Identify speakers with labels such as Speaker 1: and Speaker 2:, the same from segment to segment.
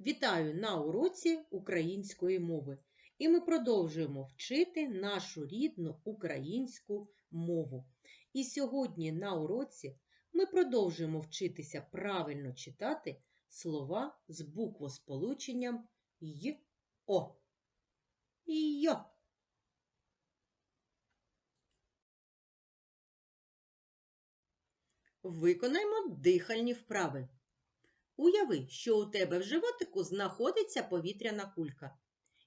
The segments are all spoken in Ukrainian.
Speaker 1: Вітаю на уроці української мови. І ми продовжуємо вчити нашу рідну українську мову. І сьогодні на уроці ми продовжуємо вчитися правильно читати слова з буквосполученням й о. Йо. Виконаймо дихальні вправи. Уяви, що у тебе в животику знаходиться повітряна кулька.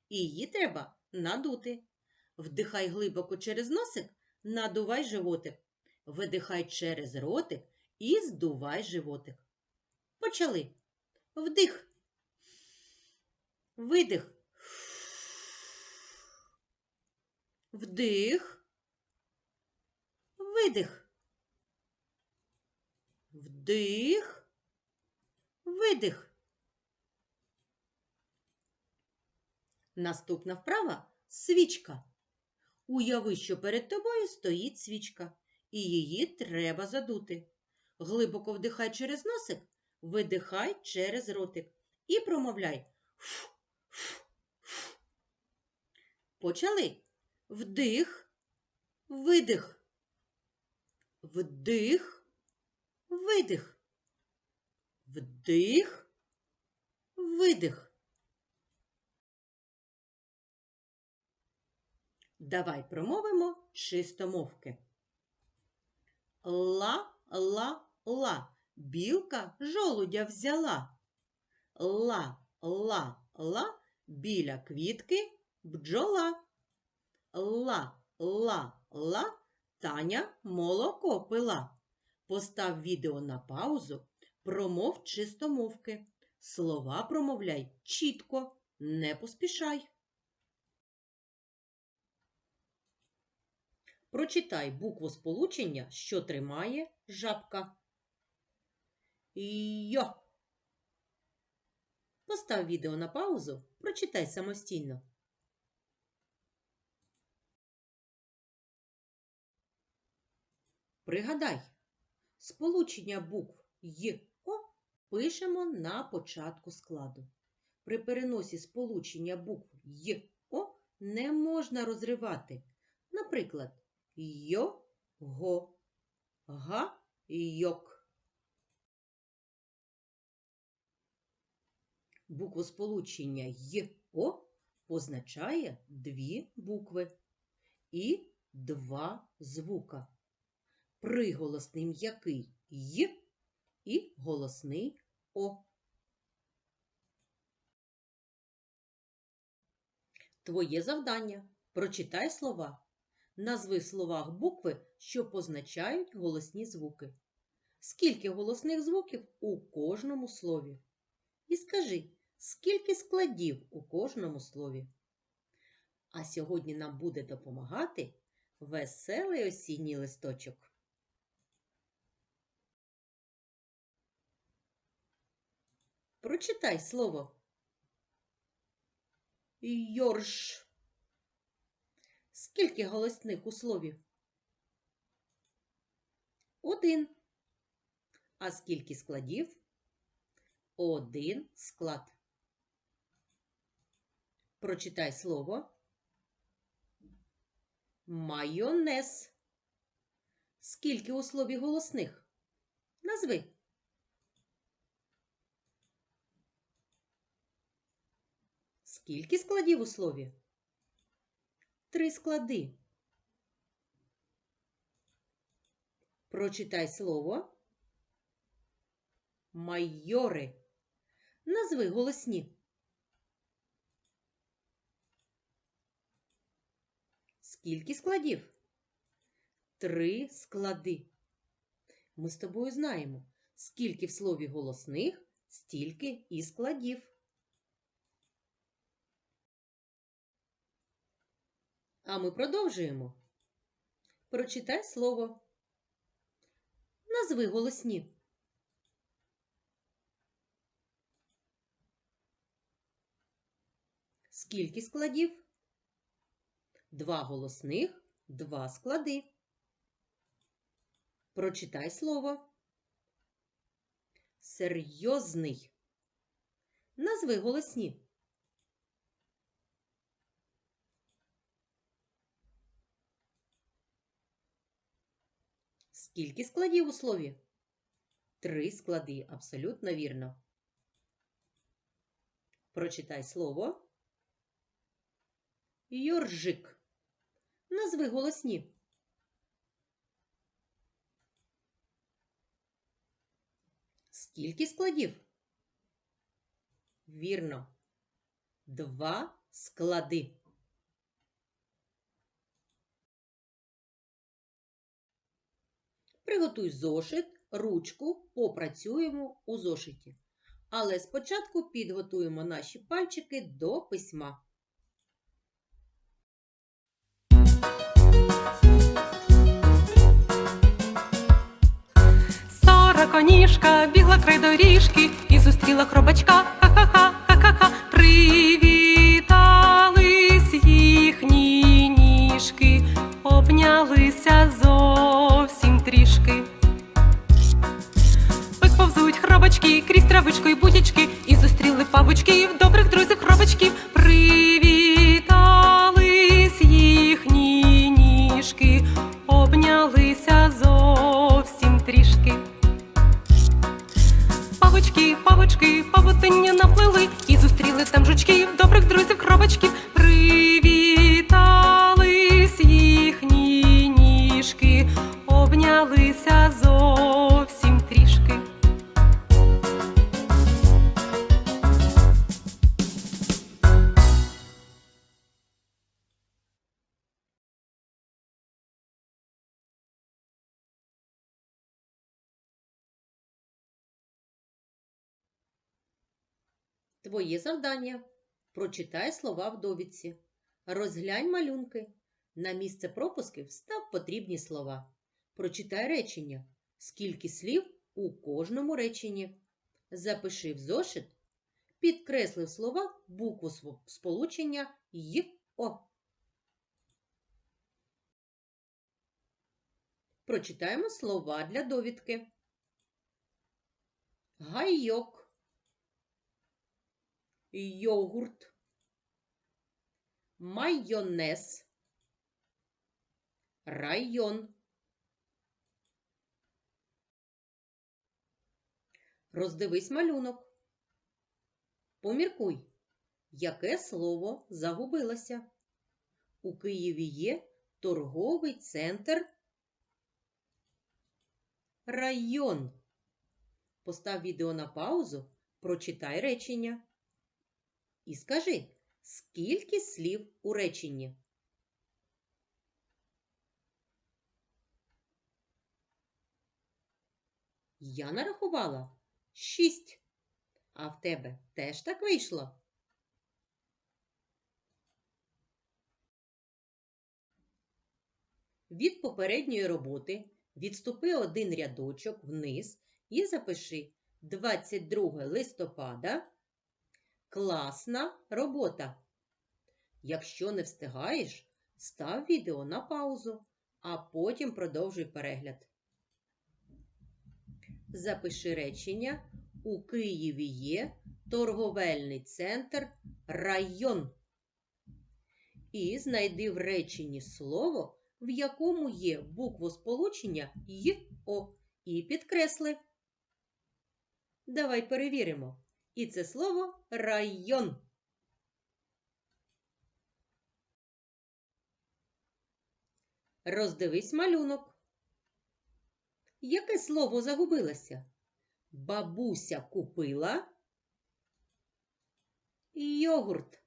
Speaker 1: І її треба надути. Вдихай глибоко через носик, надувай животик. Видихай через ротик і здувай животик. Почали. Вдих. Видих. Вдих. Видих. Вдих. Видих. Наступна вправа свічка. Уяви, що перед тобою стоїть свічка, і її треба задути. Глибоко вдихай через носик, видихай через ротик і промовляй. Фу, фу, фу. Почали. Вдих, видих. Вдих, видих. Вдих, видих. Давай промовимо чистомовки. Ла-ла-ла. Білка жолудя взяла. Ла-ла-ла. Біля квітки бджола. Ла-ла-ла. Таня молоко пила. Постав відео на паузу. Промов чистомовки. Слова промовляй чітко, не поспішай. Прочитай букву сполучення, що тримає жабка. Йо. Постав відео на паузу, прочитай самостійно. Пригадай, сполучення букв Й пишемо на початку складу. При переносі сполучення букв Й О не можна розривати. Наприклад, йо, го, га, йок. Буквосполучення Й О позначає дві букви і два звука. Приголосний м'який Й і голосний О. Твоє завдання прочитай слова. Назви в словах букви, що позначають голосні звуки. Скільки голосних звуків у кожному слові? І скажи, скільки складів у кожному слові. А сьогодні нам буде допомагати веселий осінній листочок. Прочитай слово. Йорш. Скільки голосних у слові? Один. А скільки складів? Один склад. Прочитай слово. Майонез. Скільки у слові голосних? Назви. Скільки складів у слові? Три склади. Прочитай слово. Майори. Назви голосні. Скільки складів? Три склади. Ми з тобою знаємо, скільки в слові голосних, стільки і складів. А ми продовжуємо. Прочитай слово. Назви голосні. Скільки складів? Два голосних, два склади. Прочитай слово. Серйозний. Назви голосні. Скільки складів у слові? Три склади. Абсолютно вірно. Прочитай слово. Йоржик. Назви голосні. Скільки складів? Вірно. Два склади. Приготуй зошит, ручку, попрацюємо у зошиті. Але спочатку підготуємо наші пальчики до письма.
Speaker 2: Сороконіжка бігла край доріжки і зустріла хробачка. Ха-ха-ха, ха-ха-ха. Привітались обнялися зовсім трішки. Ось повзуть хробачки крізь травичку і будячки, і зустріли павучків, добрих друзів хробачків. Привітались їхні ніжки, обнялися зовсім трішки. Павучки, павучки, павутиння наплили і зустріли там жучків, добрих друзів, хробачків.
Speaker 1: Твоє завдання. Прочитай слова в довідці. Розглянь малюнки. На місце пропусків став потрібні слова. Прочитай речення. Скільки слів у кожному реченні. Запиши в зошит. Підкресли в словах букву сполучення й о. Прочитаємо слова для довідки. Гайок йогурт, майонез, район. Роздивись малюнок. Поміркуй, яке слово загубилося. У Києві є торговий центр район. Постав відео на паузу, прочитай речення. І скажи, скільки слів у реченні? Я нарахувала шість. А в тебе теж так вийшло? Від попередньої роботи відступи один рядочок вниз і запиши 22 листопада Класна робота. Якщо не встигаєш, став відео на паузу, а потім продовжуй перегляд. Запиши речення. У Києві є торговельний центр район. І знайди в реченні слово, в якому є буквосполучення й о, і підкресли. Давай перевіримо. І це слово район. Роздивись малюнок. Яке слово загубилося? Бабуся купила йогурт.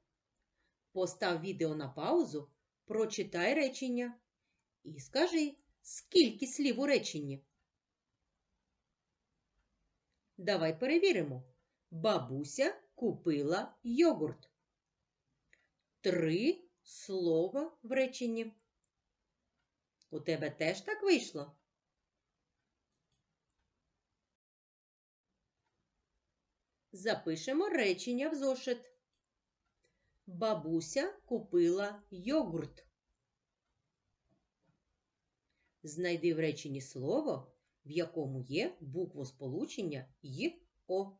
Speaker 1: Постав відео на паузу, прочитай речення і скажи, скільки слів у реченні. Давай перевіримо. Бабуся купила йогурт. Три слова в реченні. У тебе теж так вийшло? Запишемо речення в зошит. Бабуся купила йогурт. Знайди в реченні слово, в якому є буквосполучення й о.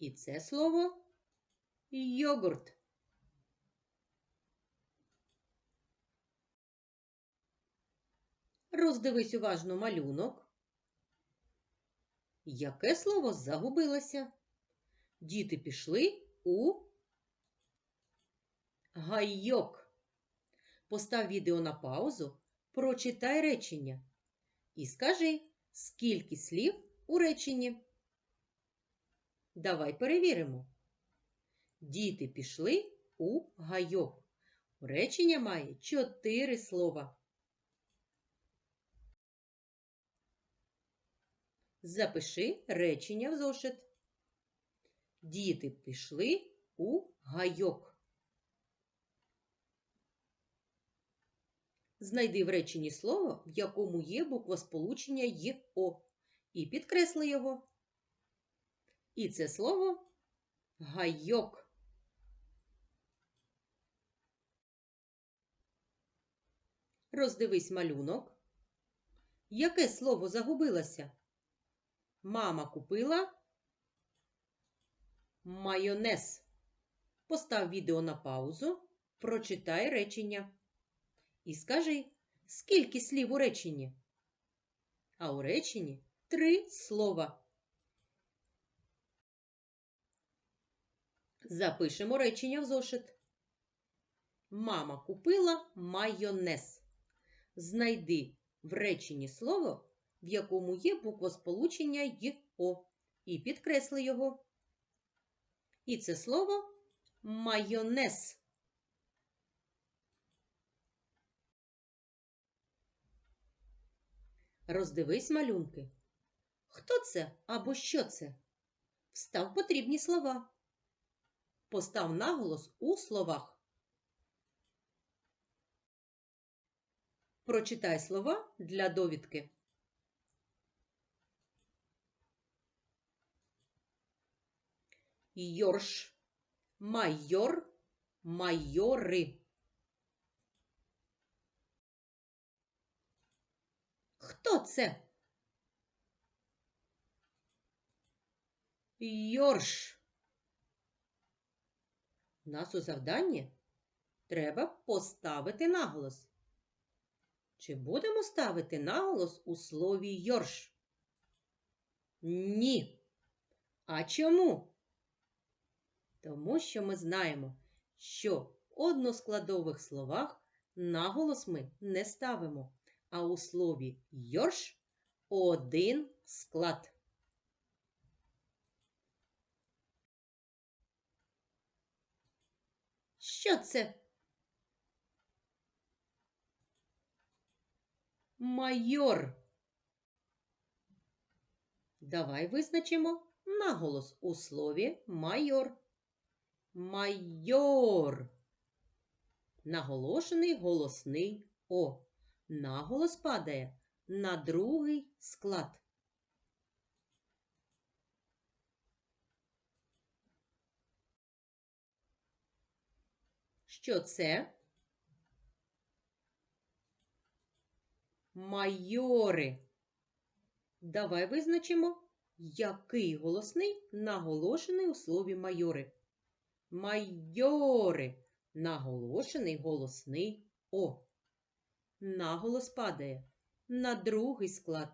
Speaker 1: І це слово йогурт. Роздивись уважно малюнок. Яке слово загубилося? Діти пішли у гайок. Постав відео на паузу, прочитай речення і скажи, скільки слів у реченні. Давай перевіримо. Діти пішли у гайок. Речення має чотири слова. Запиши речення в зошит. Діти пішли у гайок. Знайди в реченні слово, в якому є буква сполучення й О, і підкресли його. І це слово гайок. Роздивись малюнок. Яке слово загубилося? Мама купила майонез. Постав відео на паузу, прочитай речення. І скажи, скільки слів у реченні? А у реченні три слова. Запишемо речення в зошит. Мама купила майонез. Знайди в реченні слово, в якому є буквосполучення й О, і підкресли його. І це слово майонез. Роздивись малюнки. Хто це або що це? Встав потрібні слова. Постав наголос у словах. Прочитай слова для довідки. Йорш, майор, майори. Хто це? Йорш. Нас у завданні треба поставити наголос. Чи будемо ставити наголос у слові йорш? Ні. А чому? Тому що ми знаємо, що в односкладових словах наголос ми не ставимо, а у слові йорш один склад. Що це? Майор. Давай визначимо наголос у слові майор. Майор. Наголошений голосний О. Наголос падає на другий склад. Що це? Майори. Давай визначимо, який голосний наголошений у слові майори. Майори. Наголошений голосний О. Наголос падає на другий склад.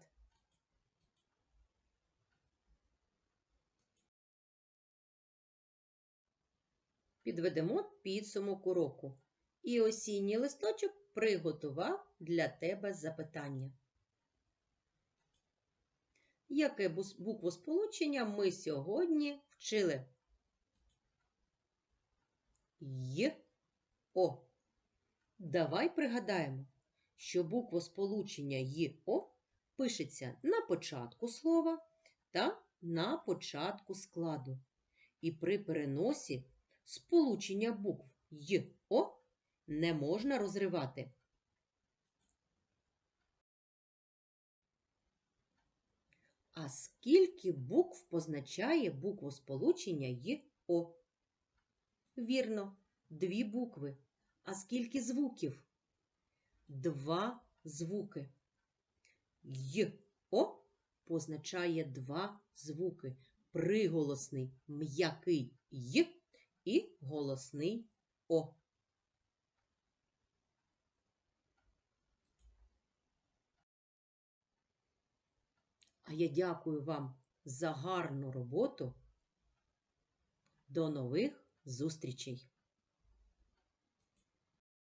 Speaker 1: Підведемо підсумок уроку. І осінній листочок приготував для тебе запитання. Яке буквосполучення ми сьогодні вчили? Й, О. Давай пригадаємо, що буквосполучення Й, О пишеться на початку слова та на початку складу. І при переносі сполучення букв Й, О не можна розривати. А скільки букв позначає буквосполучення Й, О? Вірно, дві букви. А скільки звуків? Два звуки. Й, О позначає два звуки. приголосний м'який й і голосний о. А я дякую вам за гарну роботу. До нових зустрічей!